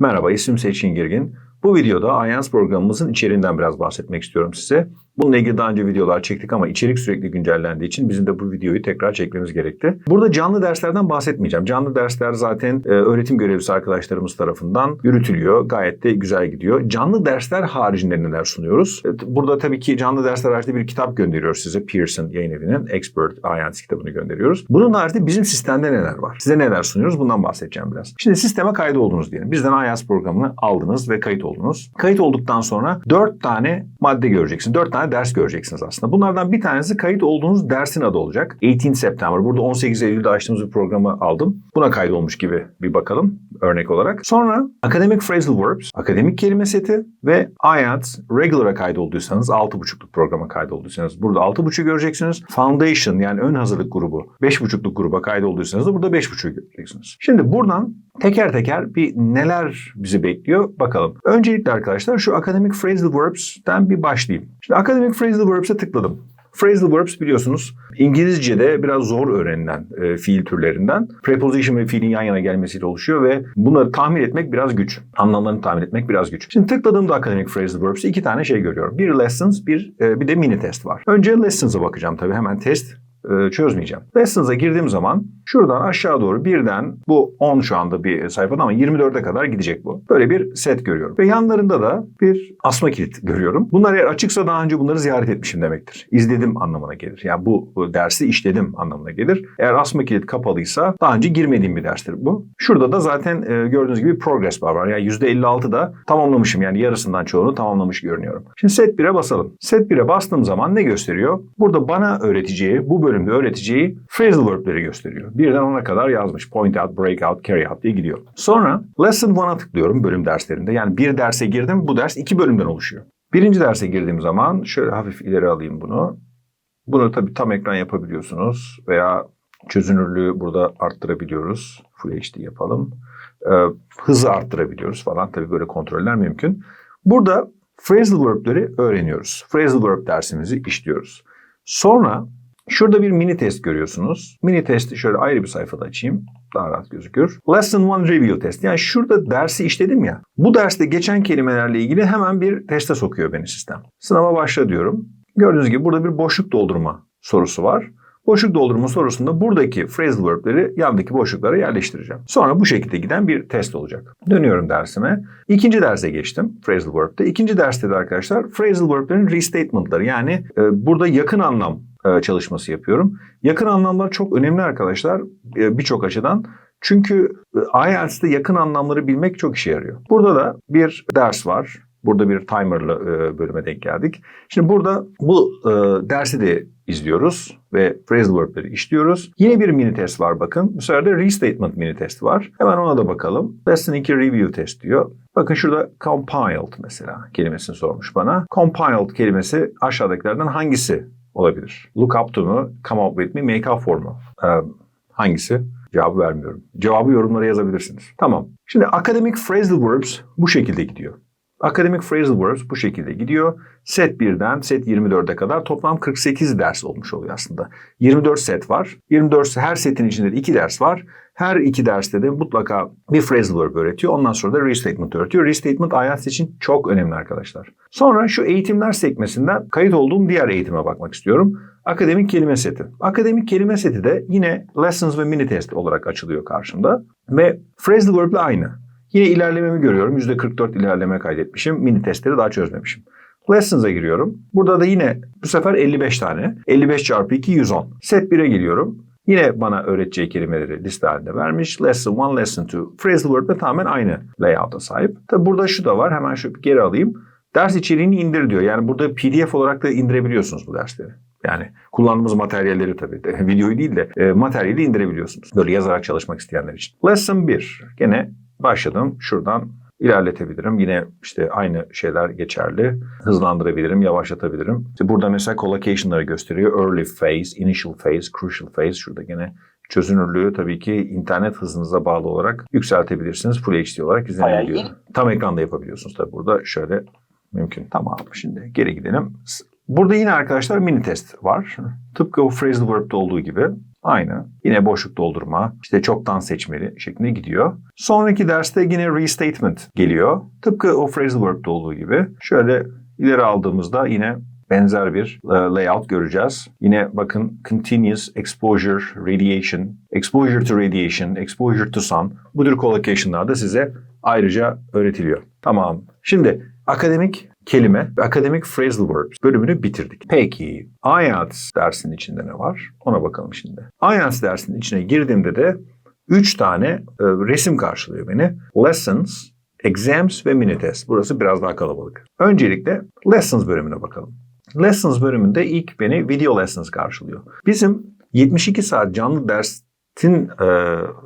Merhaba, ismim Seçin Girgin. Bu videoda IELTS programımızın içeriğinden biraz bahsetmek istiyorum size. Bununla ilgili daha önce videolar çektik ama içerik sürekli güncellendiği için bizim de bu videoyu tekrar çekmemiz gerekti. Burada canlı derslerden bahsetmeyeceğim. Canlı dersler zaten e, öğretim görevlisi arkadaşlarımız tarafından yürütülüyor. Gayet de güzel gidiyor. Canlı dersler haricinde neler sunuyoruz? Evet, Burada tabii ki canlı dersler haricinde bir kitap gönderiyoruz size. Pearson yayın evinin Expert IELTS kitabını gönderiyoruz. Bunun haricinde bizim sistemde neler var? Size neler sunuyoruz? Bundan bahsedeceğim biraz. Şimdi sisteme kaydoldunuz diyelim. Bizden IELTS programını aldınız ve kayıt oldunuz. Kayıt olduktan sonra 4 tane madde göreceksiniz. 4 tane ders göreceksiniz aslında. Bunlardan bir tanesi kayıt olduğunuz dersin adı olacak. 18 September. Burada 18 Eylül'de açtığımız bir programı aldım. Buna kaydolmuş gibi bir bakalım örnek olarak. Sonra Academic Phrasal Verbs, akademik kelime seti ve IELTS Regular'a kaydolduysanız 6.5'luk programa kaydolduysanız burada 6.5'u göreceksiniz. Foundation yani ön hazırlık grubu 5.5'luk gruba kaydolduysanız da burada 5.5'u göreceksiniz. Şimdi buradan teker teker bir neler bizi bekliyor bakalım. Öncelikle arkadaşlar şu Academic Phrasal Verbs'ten bir başlayayım. Şimdi Academic Phrasal Verbs'e tıkladım. Phrasal verbs biliyorsunuz İngilizce'de biraz zor öğrenilen e, fiil türlerinden preposition ve fiilin yan yana gelmesiyle oluşuyor ve bunları tahmin etmek biraz güç. Anlamlarını tahmin etmek biraz güç. Şimdi tıkladığımda academic phrasal verbs'e iki tane şey görüyorum. Bir lessons, bir e, bir de mini test var. Önce lessons'a bakacağım tabii hemen test çözmeyeceğim. Lessons'a girdiğim zaman şuradan aşağı doğru birden bu 10 şu anda bir sayfada ama 24'e kadar gidecek bu. Böyle bir set görüyorum. Ve yanlarında da bir asma kilit görüyorum. Bunlar eğer açıksa daha önce bunları ziyaret etmişim demektir. İzledim anlamına gelir. Yani bu, dersi işledim anlamına gelir. Eğer asma kilit kapalıysa daha önce girmediğim bir derstir bu. Şurada da zaten e, gördüğünüz gibi progress bar var. Yani %56 da tamamlamışım. Yani yarısından çoğunu tamamlamış görünüyorum. Şimdi set 1'e basalım. Set 1'e bastığım zaman ne gösteriyor? Burada bana öğreteceği, bu bölümde öğreteceği phrasal verb'leri gösteriyor. Birden ona kadar yazmış. Point out, break out, carry out diye gidiyor. Sonra lesson 1'a tıklıyorum bölüm derslerinde. Yani bir derse girdim. Bu ders iki bölümden oluşuyor. Birinci derse girdiğim zaman şöyle hafif ileri alayım bunu. Bunu tabii tam ekran yapabiliyorsunuz veya çözünürlüğü burada arttırabiliyoruz. Full HD yapalım. Ee, hızı arttırabiliyoruz falan. Tabii böyle kontroller mümkün. Burada phrasal verb'leri öğreniyoruz. Phrasal verb dersimizi işliyoruz. Sonra şurada bir mini test görüyorsunuz. Mini testi şöyle ayrı bir sayfada açayım. Daha rahat gözükür. Lesson 1 Review Test. Yani şurada dersi işledim ya. Bu derste geçen kelimelerle ilgili hemen bir teste sokuyor beni sistem. Sınava başla diyorum. Gördüğünüz gibi burada bir boşluk doldurma sorusu var. Boşluk doldurma sorusunda buradaki phrasal verb'leri yandaki boşluklara yerleştireceğim. Sonra bu şekilde giden bir test olacak. Dönüyorum dersime. İkinci derse geçtim phrasal verb'de. İkinci derste de arkadaşlar phrasal verb'lerin restatement'ları yani e, burada yakın anlam çalışması yapıyorum. Yakın anlamlar çok önemli arkadaşlar e, birçok açıdan. Çünkü e, IELTS'te yakın anlamları bilmek çok işe yarıyor. Burada da bir ders var. Burada bir timerlı e, bölüme denk geldik. Şimdi burada bu e, dersi de izliyoruz ve phrasal verb'leri işliyoruz. Yine bir mini test var bakın. Bu sefer de restatement mini test var. Hemen ona da bakalım. Lesson 2 review test diyor. Bakın şurada compiled mesela kelimesini sormuş bana. Compiled kelimesi aşağıdakilerden hangisi olabilir? Look up to mu? Come up with me? Make up for mu? Ee, hangisi? Cevabı vermiyorum. Cevabı yorumlara yazabilirsiniz. Tamam. Şimdi academic phrasal verbs bu şekilde gidiyor. Academic Phrasal Verbs bu şekilde gidiyor. Set 1'den set 24'e kadar toplam 48 ders olmuş oluyor aslında. 24 set var. 24 her setin içinde de 2 ders var. Her iki derste de mutlaka bir phrasal verb öğretiyor. Ondan sonra da restatement öğretiyor. Restatement IELTS için çok önemli arkadaşlar. Sonra şu eğitimler sekmesinden kayıt olduğum diğer eğitime bakmak istiyorum. Akademik kelime seti. Akademik kelime seti de yine lessons ve mini test olarak açılıyor karşımda. Ve phrasal verb ile aynı. Yine ilerlememi görüyorum. %44 ilerleme kaydetmişim. Mini testleri daha çözmemişim. Lessons'a giriyorum. Burada da yine bu sefer 55 tane. 55 çarpı 2 110. Set 1'e geliyorum. Yine bana öğreteceği kelimeleri liste halinde vermiş. Lesson 1, Lesson 2. Phrasal de tamamen aynı layout'a sahip. Tabi burada şu da var. Hemen şu geri alayım. Ders içeriğini indir diyor. Yani burada PDF olarak da indirebiliyorsunuz bu dersleri. Yani kullandığımız materyalleri tabii. De, videoyu değil de e, materyali indirebiliyorsunuz. Böyle yazarak çalışmak isteyenler için. Lesson 1. Gene başladım. Şuradan ilerletebilirim. Yine işte aynı şeyler geçerli. Hızlandırabilirim, yavaşlatabilirim. İşte burada mesela collocation'ları gösteriyor. Early phase, initial phase, crucial phase. Şurada gene çözünürlüğü tabii ki internet hızınıza bağlı olarak yükseltebilirsiniz. Full HD olarak izlenebiliyor. Tam ekranda yapabiliyorsunuz tabii burada. Şöyle mümkün. Tamam şimdi geri gidelim. Burada yine arkadaşlar mini test var. Tıpkı o phrasal verb'de olduğu gibi. Aynı. Yine boşluk doldurma, işte çoktan seçmeli şeklinde gidiyor. Sonraki derste yine restatement geliyor. Tıpkı o phrasal verb'de olduğu gibi. Şöyle ileri aldığımızda yine benzer bir e, layout göreceğiz. Yine bakın continuous exposure radiation, exposure to radiation, exposure to sun bu tür collocation'lar da size ayrıca öğretiliyor. Tamam. Şimdi akademik kelime ve akademik phrasal verbs bölümünü bitirdik. Peki IELTS dersinin içinde ne var? Ona bakalım şimdi. IELTS dersinin içine girdiğimde de 3 tane e, resim karşılıyor beni. Lessons, Exams ve mini test. Burası biraz daha kalabalık. Öncelikle Lessons bölümüne bakalım. Lessons bölümünde ilk beni Video Lessons karşılıyor. Bizim 72 saat canlı dersin e,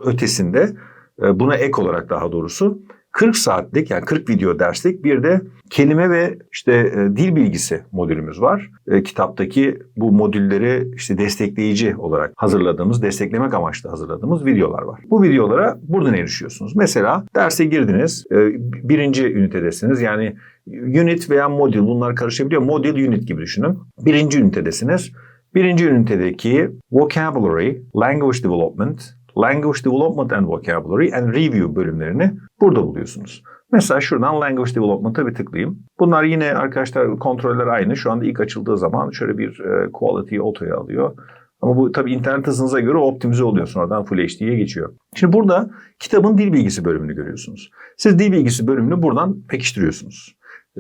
ötesinde e, buna ek olarak daha doğrusu 40 saatlik yani 40 video derslik bir de kelime ve işte e, dil bilgisi modülümüz var. E, kitaptaki bu modülleri işte destekleyici olarak hazırladığımız, desteklemek amaçlı hazırladığımız videolar var. Bu videolara buradan erişiyorsunuz. Mesela derse girdiniz, e, birinci ünitedesiniz yani unit veya modül bunlar karışabiliyor. Modül unit gibi düşünün. Birinci ünitedesiniz. Birinci ünitedeki vocabulary, language development, Language Development and Vocabulary and Review bölümlerini burada buluyorsunuz. Mesela şuradan Language Development'a bir tıklayayım. Bunlar yine arkadaşlar kontroller aynı. Şu anda ilk açıldığı zaman şöyle bir e, quality auto'ya alıyor. Ama bu tabii internet hızınıza göre optimize oluyor. Sonradan Full HD'ye geçiyor. Şimdi burada kitabın dil bilgisi bölümünü görüyorsunuz. Siz dil bilgisi bölümünü buradan pekiştiriyorsunuz.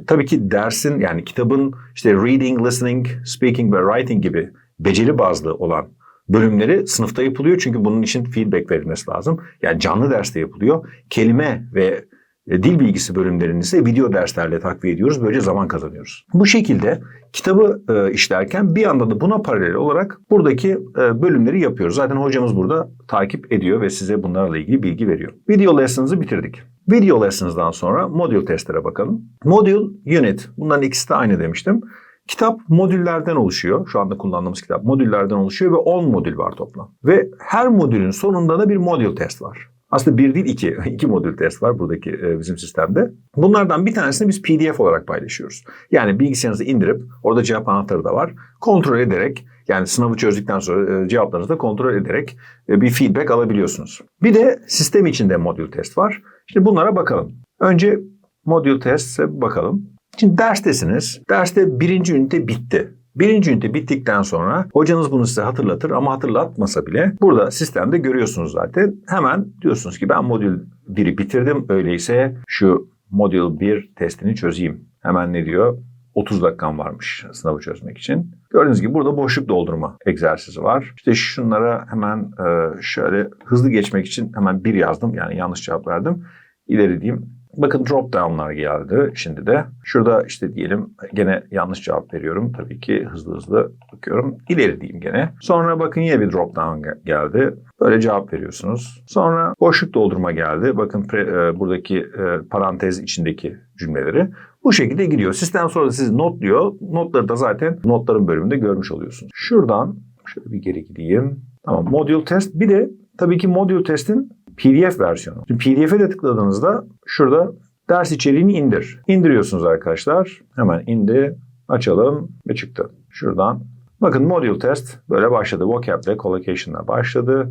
Tabii ki dersin yani kitabın işte reading, listening, speaking ve writing gibi beceri bazlı olan bölümleri sınıfta yapılıyor çünkü bunun için feedback verilmesi lazım. Yani canlı derste yapılıyor. Kelime ve e, dil bilgisi bölümlerini ise video derslerle takviye ediyoruz. Böylece zaman kazanıyoruz. Bu şekilde kitabı e, işlerken bir yandan da buna paralel olarak buradaki e, bölümleri yapıyoruz. Zaten hocamız burada takip ediyor ve size bunlarla ilgili bilgi veriyor. Video lessons'ı bitirdik. Video lessons'dan sonra modül testlere bakalım. Modül, unit bunların ikisi de aynı demiştim. Kitap modüllerden oluşuyor. Şu anda kullandığımız kitap modüllerden oluşuyor ve 10 modül var toplam. Ve her modülün sonunda da bir modül test var. Aslında bir değil iki, iki modül test var buradaki e, bizim sistemde. Bunlardan bir tanesini biz PDF olarak paylaşıyoruz. Yani bilgisayarınızı indirip orada cevap anahtarı da var. Kontrol ederek yani sınavı çözdükten sonra e, cevaplarınızı da kontrol ederek e, bir feedback alabiliyorsunuz. Bir de sistem içinde modül test var. Şimdi bunlara bakalım. Önce modül test'e bakalım. Şimdi derstesiniz. Derste birinci ünite bitti. Birinci ünite bittikten sonra hocanız bunu size hatırlatır ama hatırlatmasa bile burada sistemde görüyorsunuz zaten. Hemen diyorsunuz ki ben modül 1'i bitirdim. Öyleyse şu modül 1 testini çözeyim. Hemen ne diyor? 30 dakikam varmış sınavı çözmek için. Gördüğünüz gibi burada boşluk doldurma egzersizi var. İşte şunlara hemen e, şöyle hızlı geçmek için hemen bir yazdım. Yani yanlış cevap verdim. İleri diyeyim. Bakın drop down'lar geldi şimdi de. Şurada işte diyelim gene yanlış cevap veriyorum. Tabii ki hızlı hızlı bakıyorum. İleri diyeyim gene. Sonra bakın yine bir drop down geldi. Böyle cevap veriyorsunuz. Sonra boşluk doldurma geldi. Bakın pre, e, buradaki e, parantez içindeki cümleleri. Bu şekilde gidiyor. Sistem sonra sizi notluyor. Notları da zaten notların bölümünde görmüş oluyorsunuz. Şuradan şöyle bir geri gideyim. Tamam modül test. Bir de tabii ki modül testin PDF versiyonu. Şimdi PDF'e de tıkladığınızda şurada ders içeriğini indir. İndiriyorsunuz arkadaşlar. Hemen indi. Açalım ve çıktı. Şuradan. Bakın module test böyle başladı. Vocab ve collocation'la başladı.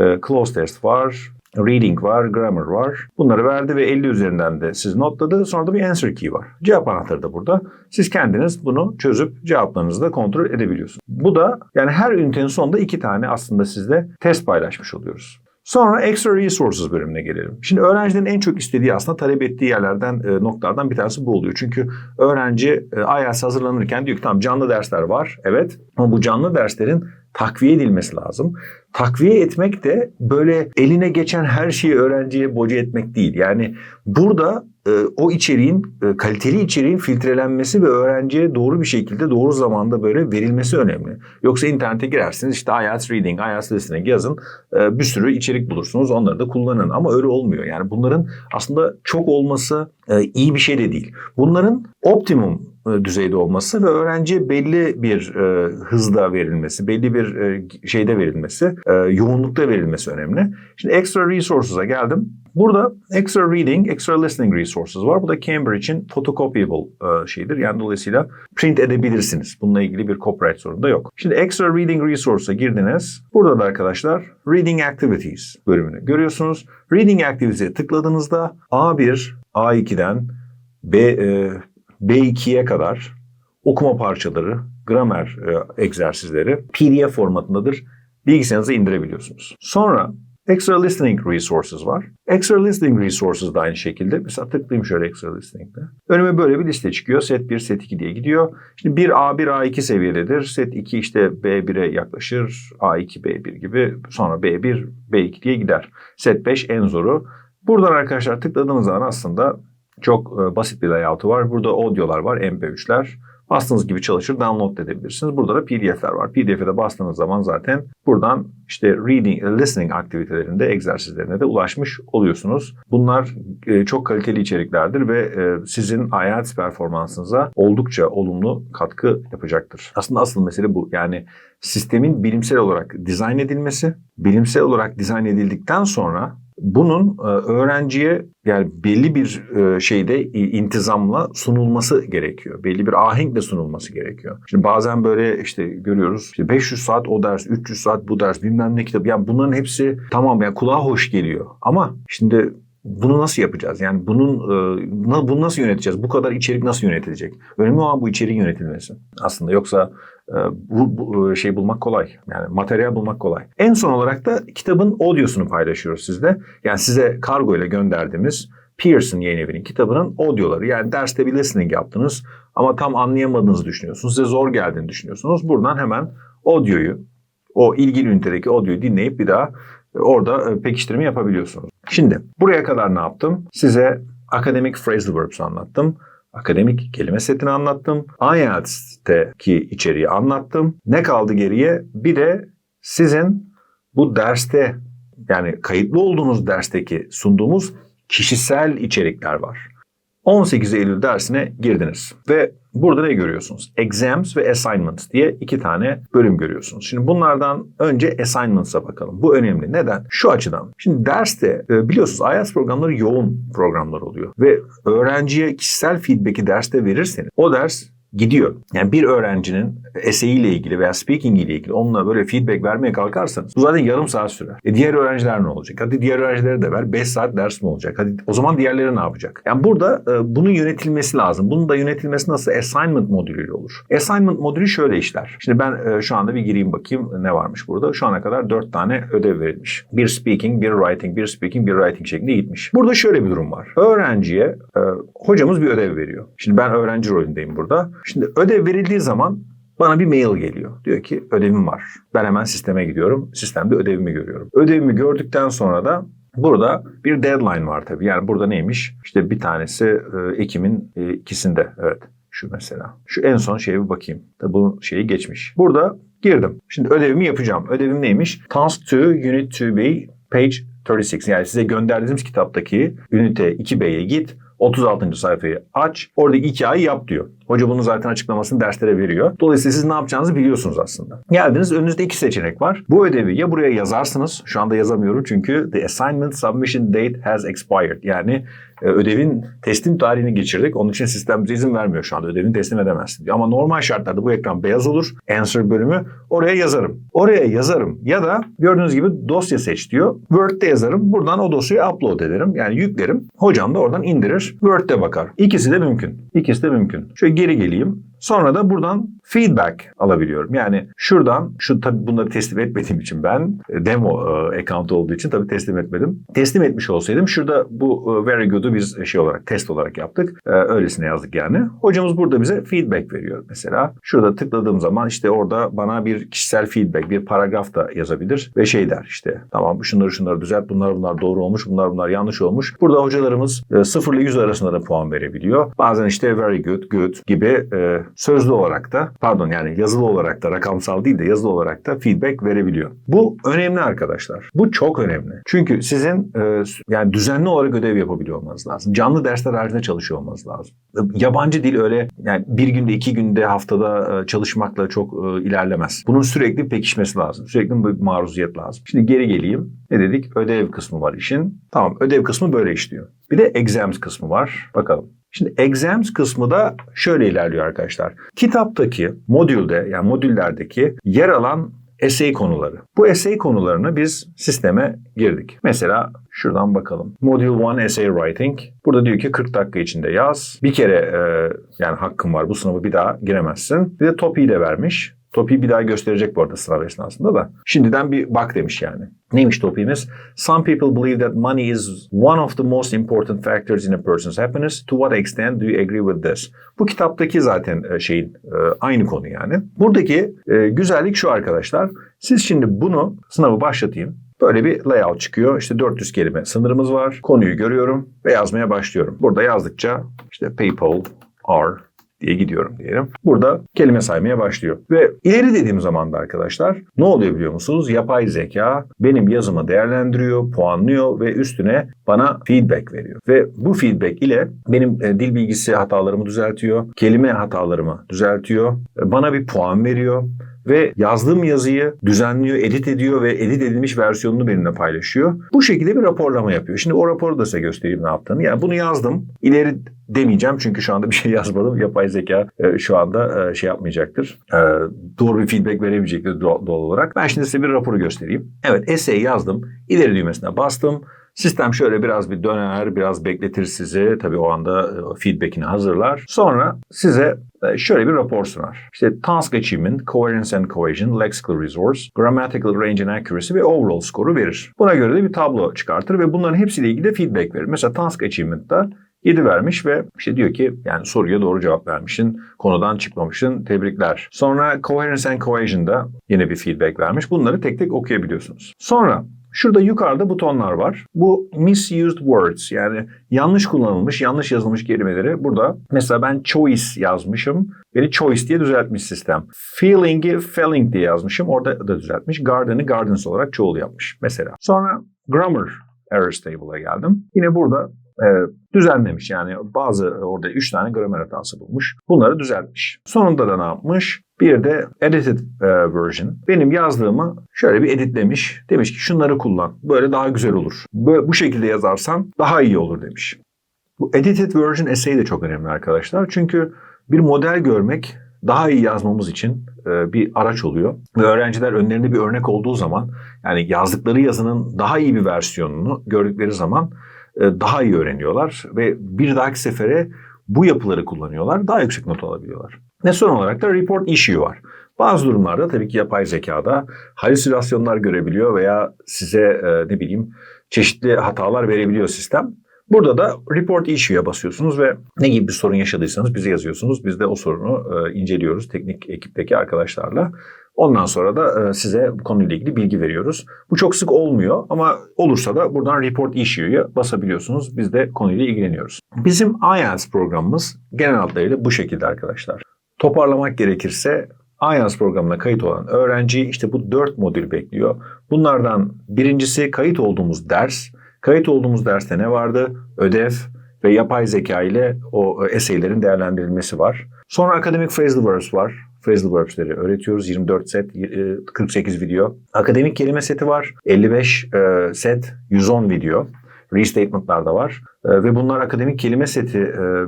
Ee, close test var. Reading var, grammar var. Bunları verdi ve 50 üzerinden de siz notladı. Sonra da bir answer key var. Cevap anahtarı da burada. Siz kendiniz bunu çözüp cevaplarınızı da kontrol edebiliyorsunuz. Bu da yani her ünitenin sonunda iki tane aslında sizde test paylaşmış oluyoruz. Sonra Extra Resources bölümüne gelelim. Şimdi öğrencilerin en çok istediği aslında talep ettiği yerlerden, e, noktalardan bir tanesi bu oluyor. Çünkü öğrenci e, IELTS hazırlanırken diyor ki tamam canlı dersler var. Evet ama bu canlı derslerin takviye edilmesi lazım. Takviye etmek de böyle eline geçen her şeyi öğrenciye boca etmek değil. Yani burada e, o içeriğin, e, kaliteli içeriğin filtrelenmesi ve öğrenciye doğru bir şekilde doğru zamanda böyle verilmesi önemli. Yoksa internete girersiniz işte IELTS Reading, IELTS Listening yazın e, bir sürü içerik bulursunuz onları da kullanın. Ama öyle olmuyor. Yani bunların aslında çok olması e, iyi bir şey de değil. Bunların optimum düzeyde olması ve öğrenciye belli bir e, hızda verilmesi, belli bir e, şeyde verilmesi e, yoğunlukta verilmesi önemli. Şimdi extra resources'a geldim. Burada extra reading, extra listening resources var. Bu da Cambridge'in photocopyable e, şeyidir. Yani dolayısıyla print edebilirsiniz. Bununla ilgili bir copyright sorunu da yok. Şimdi extra reading resource'a girdiniz. Burada da arkadaşlar reading activities bölümünü görüyorsunuz. Reading activities'e tıkladığınızda A1, A2'den B, e, B2'ye kadar okuma parçaları, gramer e, egzersizleri PDF formatındadır. Bilgisayarınıza indirebiliyorsunuz. Sonra Extra Listening Resources var. Extra Listening Resources da aynı şekilde. Mesela tıklayayım şöyle Extra Listening'de. Önüme böyle bir liste çıkıyor. Set 1, set 2 diye gidiyor. Şimdi 1 A1, A2 seviyededir. Set 2 işte B1'e yaklaşır. A2, B1 gibi. Sonra B1, B2 diye gider. Set 5 en zoru. Buradan arkadaşlar tıkladığınız zaman aslında çok e, basit bir layout'u var. Burada audio'lar var, MP3'ler. Bastığınız gibi çalışır, download edebilirsiniz. Burada da PDF'ler var. PDF'e de bastığınız zaman zaten buradan işte reading, listening aktivitelerinde, egzersizlerine de ulaşmış oluyorsunuz. Bunlar e, çok kaliteli içeriklerdir ve e, sizin IELTS performansınıza oldukça olumlu katkı yapacaktır. Aslında asıl mesele bu. Yani sistemin bilimsel olarak dizayn edilmesi, bilimsel olarak dizayn edildikten sonra bunun e, öğrenciye yani belli bir e, şeyde intizamla sunulması gerekiyor. Belli bir ahenkle sunulması gerekiyor. Şimdi bazen böyle işte görüyoruz işte 500 saat o ders, 300 saat bu ders, bilmem ne kitap. Yani bunların hepsi tamam yani kulağa hoş geliyor. Ama şimdi bunu nasıl yapacağız? Yani bunun e, bunu nasıl yöneteceğiz? Bu kadar içerik nasıl yönetilecek? Önemli olan bu içeriğin yönetilmesi. Aslında yoksa e, bu, bu şey bulmak kolay. Yani materyal bulmak kolay. En son olarak da kitabın audiosunu paylaşıyoruz sizle. Yani size kargo ile gönderdiğimiz Pearson yayın evinin kitabının audioları. Yani derste bir listening yaptınız ama tam anlayamadığınızı düşünüyorsunuz. Size zor geldiğini düşünüyorsunuz. Buradan hemen audioyu, o ilgili ünitedeki audioyu dinleyip bir daha orada e, pekiştirme yapabiliyorsunuz. Şimdi buraya kadar ne yaptım? Size akademik phrasal verbs anlattım. Akademik kelime setini anlattım. IELTS'teki içeriği anlattım. Ne kaldı geriye? Bir de sizin bu derste yani kayıtlı olduğunuz dersteki sunduğumuz kişisel içerikler var. 18 Eylül dersine girdiniz ve burada ne görüyorsunuz? Exams ve assignments diye iki tane bölüm görüyorsunuz. Şimdi bunlardan önce assignments'a bakalım. Bu önemli. Neden? Şu açıdan. Şimdi derste e, biliyorsunuz IELTS programları yoğun programlar oluyor ve öğrenciye kişisel feedback'i derste verirseniz o ders gidiyor. Yani bir öğrencinin eseyiyle ilgili veya speaking ile ilgili onunla böyle feedback vermeye kalkarsanız bu zaten yarım saat sürer. E diğer öğrenciler ne olacak? Hadi diğer öğrencilere de ver. 5 saat ders mi olacak? Hadi o zaman diğerleri ne yapacak? Yani burada e, bunun yönetilmesi lazım. Bunun da yönetilmesi nasıl? Assignment modülüyle olur. Assignment modülü şöyle işler. Şimdi ben e, şu anda bir gireyim bakayım ne varmış burada. Şu ana kadar 4 tane ödev verilmiş. Bir speaking, bir writing, bir speaking, bir writing şeklinde gitmiş. Burada şöyle bir durum var. Öğrenciye e, hocamız bir ödev veriyor. Şimdi ben öğrenci rolündeyim burada. Şimdi ödev verildiği zaman bana bir mail geliyor. Diyor ki ödevim var. Ben hemen sisteme gidiyorum. Sistemde ödevimi görüyorum. Ödevimi gördükten sonra da Burada bir deadline var tabii. Yani burada neymiş? İşte bir tanesi e, Ekim'in e, ikisinde. Evet şu mesela. Şu en son şeye bir bakayım. Tabii bu şeyi geçmiş. Burada girdim. Şimdi ödevimi yapacağım. Ödevim neymiş? Task 2 Unit 2B Page 36. Yani size gönderdiğimiz kitaptaki ünite 2B'ye git. 36. sayfayı aç. Orada hikayeyi yap diyor. Hoca bunu zaten açıklamasını derslere veriyor. Dolayısıyla siz ne yapacağınızı biliyorsunuz aslında. Geldiniz önünüzde iki seçenek var. Bu ödevi ya buraya yazarsınız. Şu anda yazamıyorum çünkü the assignment submission date has expired. Yani e, ödevin teslim tarihini geçirdik. Onun için sistem bize izin vermiyor şu anda. Ödevini teslim edemezsin. Ama normal şartlarda bu ekran beyaz olur. Answer bölümü. Oraya yazarım. Oraya yazarım. Ya da gördüğünüz gibi dosya seç diyor. Word'de yazarım. Buradan o dosyayı upload ederim. Yani yüklerim. Hocam da oradan indirir. Word'de bakar. İkisi de mümkün. İkisi de mümkün. Şöyle geri geleyim. Sonra da buradan feedback alabiliyorum. Yani şuradan, şu tabii bunları teslim etmediğim için ben e, demo e, account olduğu için tabii teslim etmedim. Teslim etmiş olsaydım şurada bu e, very good'u biz şey olarak test olarak yaptık. Öylesine yazdık yani. Hocamız burada bize feedback veriyor mesela. Şurada tıkladığım zaman işte orada bana bir kişisel feedback, bir paragraf da yazabilir ve şey der işte tamam şunları şunları düzelt, bunlar bunlar doğru olmuş, bunlar bunlar yanlış olmuş. Burada hocalarımız e, 0 ile 100 arasında da puan verebiliyor. Bazen işte very good, good gibi sözlü olarak da pardon yani yazılı olarak da rakamsal değil de yazılı olarak da feedback verebiliyor. Bu önemli arkadaşlar. Bu çok önemli. Çünkü sizin e, yani düzenli olarak ödev yapabiliyor olmanız lazım. Canlı dersler haricinde çalışıyor olmanız lazım. E, Yabancı dil öyle yani bir günde iki günde haftada e, çalışmakla çok e, ilerlemez. Bunun sürekli pekişmesi lazım. Sürekli bir maruziyet lazım. Şimdi geri geleyim. Ne dedik? Ödev kısmı var işin. Tamam ödev kısmı böyle işliyor. Bir de exams kısmı var. Bakalım. Şimdi exams kısmı da şöyle ilerliyor arkadaşlar. Kitaptaki modülde yani modüllerdeki yer alan essay konuları. Bu essay konularını biz sisteme girdik. Mesela şuradan bakalım. Module 1 Essay Writing. Burada diyor ki 40 dakika içinde yaz. Bir kere e, yani hakkın var bu sınavı bir daha giremezsin. Bir de topiği de vermiş. Topiği bir daha gösterecek bu arada sınav esnasında da. Şimdiden bir bak demiş yani. Neymiş topiğimiz? Some people believe that money is one of the most important factors in a person's happiness. To what extent do you agree with this? Bu kitaptaki zaten e, şeyin e, aynı konu yani. Buradaki e, güzellik şu arkadaşlar. Siz şimdi bunu sınavı başlatayım. Böyle bir layout çıkıyor. İşte 400 kelime sınırımız var. Konuyu görüyorum ve yazmaya başlıyorum. Burada yazdıkça işte PayPal, R, diye gidiyorum diyelim. Burada kelime saymaya başlıyor. Ve ileri dediğim zaman da arkadaşlar ne oluyor biliyor musunuz? Yapay zeka benim yazımı değerlendiriyor, puanlıyor ve üstüne bana feedback veriyor. Ve bu feedback ile benim e, dil bilgisi hatalarımı düzeltiyor, kelime hatalarımı düzeltiyor, e, bana bir puan veriyor ve yazdığım yazıyı düzenliyor, edit ediyor ve edit edilmiş versiyonunu benimle paylaşıyor. Bu şekilde bir raporlama yapıyor. Şimdi o raporu da size göstereyim ne yaptığını. Yani bunu yazdım. İleri demeyeceğim çünkü şu anda bir şey yazmadım. Yapay zeka e, şu anda e, şey yapmayacaktır. E, doğru bir feedback veremeyecektir doğal, olarak. Ben şimdi size bir raporu göstereyim. Evet essay yazdım. İleri düğmesine bastım. Sistem şöyle biraz bir döner, biraz bekletir sizi. Tabii o anda e, feedback'ini hazırlar. Sonra size e, şöyle bir rapor sunar. İşte task achievement, coherence and cohesion, lexical resource, grammatical range and accuracy ve overall skoru verir. Buna göre de bir tablo çıkartır ve bunların hepsiyle ilgili de feedback verir. Mesela task achievement'ta 7 vermiş ve işte diyor ki yani soruya doğru cevap vermişsin, konudan çıkmamışsın, tebrikler. Sonra coherence and cohesion'da yine bir feedback vermiş. Bunları tek tek okuyabiliyorsunuz. Sonra Şurada yukarıda butonlar var. Bu misused words yani yanlış kullanılmış, yanlış yazılmış kelimeleri burada. Mesela ben choice yazmışım. Beni choice diye düzeltmiş sistem. Feeling'i feeling diye yazmışım. Orada da düzeltmiş. Garden'ı gardens olarak çoğul yapmış mesela. Sonra grammar errors table'a geldim. Yine burada e, düzenlemiş. Yani bazı orada 3 tane gramer hatası bulmuş. Bunları düzeltmiş. Sonunda da ne yapmış? Bir de edited e, version. Benim yazdığımı şöyle bir editlemiş. Demiş ki şunları kullan. Böyle daha güzel olur. Böyle, bu şekilde yazarsan daha iyi olur demiş. Bu edited version essay de çok önemli arkadaşlar. Çünkü bir model görmek daha iyi yazmamız için e, bir araç oluyor. Ve öğrenciler önlerinde bir örnek olduğu zaman yani yazdıkları yazının daha iyi bir versiyonunu gördükleri zaman daha iyi öğreniyorlar ve bir dahaki sefere bu yapıları kullanıyorlar. Daha yüksek not alabiliyorlar. Ve son olarak da report issue var. Bazı durumlarda tabii ki yapay zekada halüsinasyonlar görebiliyor veya size e, ne bileyim çeşitli hatalar verebiliyor sistem. Burada da report issue'ya basıyorsunuz ve ne gibi bir sorun yaşadıysanız bize yazıyorsunuz. Biz de o sorunu e, inceliyoruz teknik ekipteki arkadaşlarla. Ondan sonra da e, size bu konuyla ilgili bilgi veriyoruz. Bu çok sık olmuyor ama olursa da buradan report issue'ya basabiliyorsunuz. Biz de konuyla ilgileniyoruz. Bizim IELTS programımız genel hatlarıyla bu şekilde arkadaşlar. Toparlamak gerekirse IELTS programına kayıt olan öğrenci işte bu dört modül bekliyor. Bunlardan birincisi kayıt olduğumuz ders. Kayıt olduğumuz derste ne vardı? Ödev ve yapay zeka ile o essaylerin değerlendirilmesi var. Sonra akademik phrasal verbs var. Phrasal verbs'leri öğretiyoruz. 24 set, 48 video. Akademik kelime seti var. 55 set, 110 video. Restatement'lar da var. Ve bunlar akademik kelime seti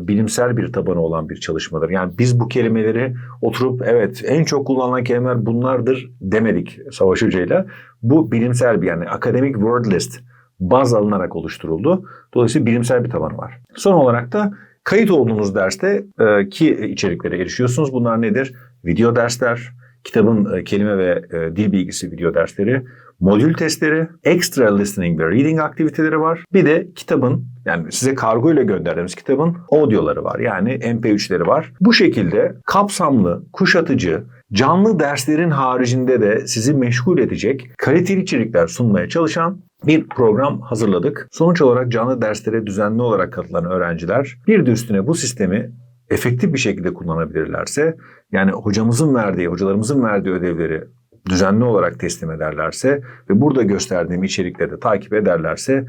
bilimsel bir tabanı olan bir çalışmadır. Yani biz bu kelimeleri oturup evet en çok kullanılan kelimeler bunlardır demedik Savaş Hoca'yla. Bu bilimsel bir yani akademik word list baz alınarak oluşturuldu. Dolayısıyla bilimsel bir tabanı var. Son olarak da kayıt olduğunuz derste e, ki içeriklere erişiyorsunuz. Bunlar nedir? Video dersler, kitabın e, kelime ve e, dil bilgisi video dersleri, modül testleri, extra listening ve reading aktiviteleri var. Bir de kitabın yani size kargo ile gönderdiğimiz kitabın audioları var. Yani MP3'leri var. Bu şekilde kapsamlı, kuşatıcı, canlı derslerin haricinde de sizi meşgul edecek kaliteli içerikler sunmaya çalışan bir program hazırladık. Sonuç olarak canlı derslere düzenli olarak katılan öğrenciler bir de üstüne bu sistemi efektif bir şekilde kullanabilirlerse, yani hocamızın verdiği, hocalarımızın verdiği ödevleri düzenli olarak teslim ederlerse ve burada gösterdiğim içerikleri de takip ederlerse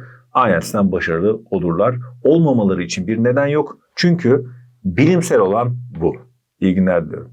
IELTS'ten başarılı olurlar. Olmamaları için bir neden yok. Çünkü bilimsel olan bu. İyi günler diliyorum.